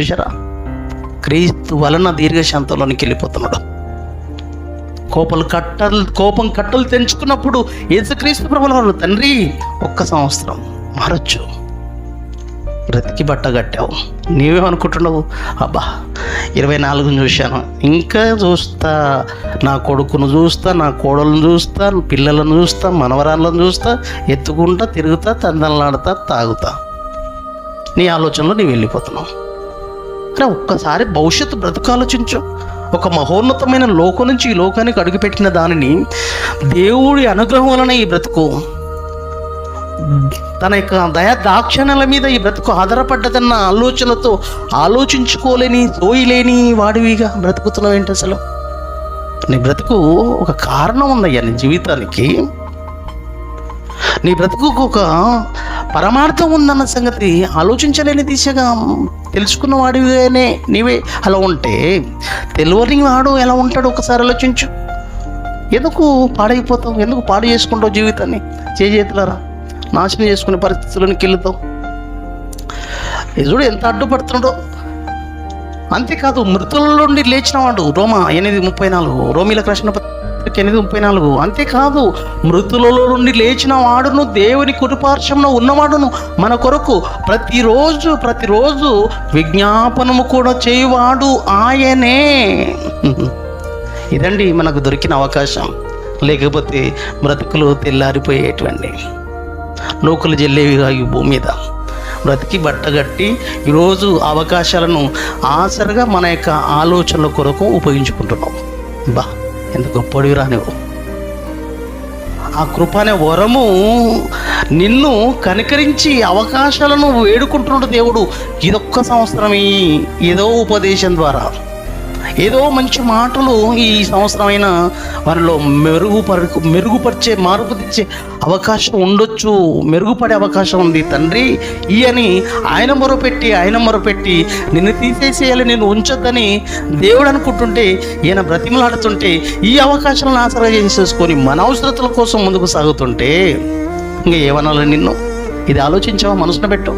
చూసారా క్రీస్తు వలన దీర్ఘశాంతంలోనికి వెళ్ళిపోతున్నాడు. కోపలు కట్టలు కోపం కట్టలు తెంచుకున్నప్పుడు యేసుక్రీస్తు ప్రభుల వారు తండ్రి ఒక్క సంవత్సరం మారచ్చు. బ్రతికి బట్ట కట్టావు. నీవేమనుకుంటున్నావు? అబ్బా ఇరవై నాలుగుని చూశాను. ఇంకా చూస్తా. నా కొడుకును చూస్తా నా కోడలను చూస్తా పిల్లలను చూస్తా మనవరాళ్ళను చూస్తా ఎత్తుకుంటా తిరుగుతా తందనలాడతా తాగుతా. నీ ఆలోచనలో నీవు వెళ్ళిపోతున్నావు. అరే ఒక్కసారి భవిష్యత్తు బ్రతుకు ఆలోచించు. ఒక మహోన్నతమైన లోకం నుంచి ఈ లోకానికి అడుగుపెట్టిన దానిని దేవుడి అనుగ్రహం వలన ఈ బ్రతుకు. తన యొక్క దయా దాక్షణల మీద ఈ బ్రతుకు ఆధారపడ్డదన్న ఆలోచనతో ఆలోచించుకోలేని తోయలేని వాడివిగా బ్రతుకుతున్నావు ఏంటి అసలు? నీ బ్రతుకు ఒక కారణం ఉందయ్యా నీ జీవితానికి. నీ బ్రతుకు ఒక పరమార్థం ఉందన్న సంగతి ఆలోచించలేని దిశగా తెలుసుకున్న వాడివేనే నీవే అలా ఉంటే తెలియని వాడు ఎలా ఉంటాడు ఒకసారి ఆలోచించు. ఎందుకు పాడైపోతావు? ఎందుకు పాడు చేసుకుంటావు జీవితాన్ని? చేతులరా నాశనం చేసుకునే పరిస్థితుల్లోకి వెళ్తావు యజుడు ఎంత అడ్డుపడుతున్నాడో అంతేకాదు మృతుల నుండి లేచినవాడు రోమా ఎనిమిది ముప్పై నాలుగు రోమిల కృష్ణ ఎనిమిది ముప్పై నాలుగు. అంతేకాదు మృతులలో నుండి లేచిన వాడును దేవుని కుటుంబార్శంలో ఉన్నవాడును మన కొరకు ప్రతిరోజు ప్రతిరోజు విజ్ఞాపనము కూడా చేయువాడు ఆయనే. ఇదండి మనకు దొరికిన అవకాశం. లేకపోతే బ్రతుకులు తెల్లారిపోయేటువంటి నూకలు జల్లేవిగా ఈ భూమి మీద. బ్రతికి బట్టగట్టి ఈరోజు అవకాశాలను ఆసరగా మన యొక్క ఆలోచనల కొరకు ఉపయోగించుకుంటున్నాం. బా. ఎంత గొప్పడివిరా నువ్వు ఆ కృప అనే వరము నిన్ను కనికరించి అవకాశాలను వేడుకుంటున్నాడు దేవుడు. ఇదొక్క సంవత్సరమే. ఏదో ఉపదేశం ద్వారా. ఏదో మంచి మాటలు ఈ సంవత్సరమైన వారిలో మెరుగుపరు మెరుగుపరిచే మార్పు తెచ్చే అవకాశం ఉండొచ్చు. మెరుగుపడే అవకాశం ఉంది. తండ్రి ఈ అని ఆయన మొరపెట్టి ఆయన మొరపెట్టి నిన్ను తీసేసేయాలి నేను ఉంచొద్దని దేవుడు అనుకుంటుంటే ఈయన బ్రతిమలాడుతుంటే ఈ అవకాశాలను ఆసరా చేసేసుకొని మన అవసరతల కోసం ముందుకు సాగుతుంటే ఇంకా ఏమనాలి నిన్ను? ఇది ఆలోచించావా? మనసున పెట్టు.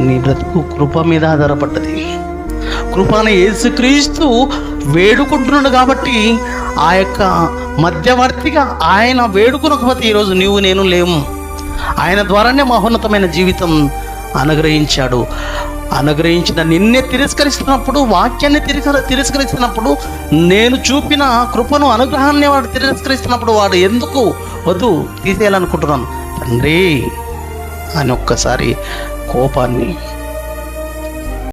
నీ బ్రతుకు కృప మీద ఆధారపడ్డది. కృపాన యేసుక్రీస్తు వేడుకుంటున్నాడు కాబట్టి ఆ యొక్క మధ్యవర్తిగా ఆయన వేడుకునకపోతే ఈరోజు నీవు నేను లేము. ఆయన ద్వారానే మహోన్నతమైన జీవితం అనుగ్రహించాడు. అనుగ్రహించిన నిన్నే తిరస్కరిస్తున్నప్పుడు వాక్యాన్ని తిరస్క తిరస్కరిస్తున్నప్పుడు నేను చూపిన కృపను అనుగ్రహాన్ని వాడు తిరస్కరిస్తున్నప్పుడు వాడు ఎందుకు వద్దు తీసేయాలనుకుంటున్నాను. తండ్రి అని ఒక్కసారి కోపాన్ని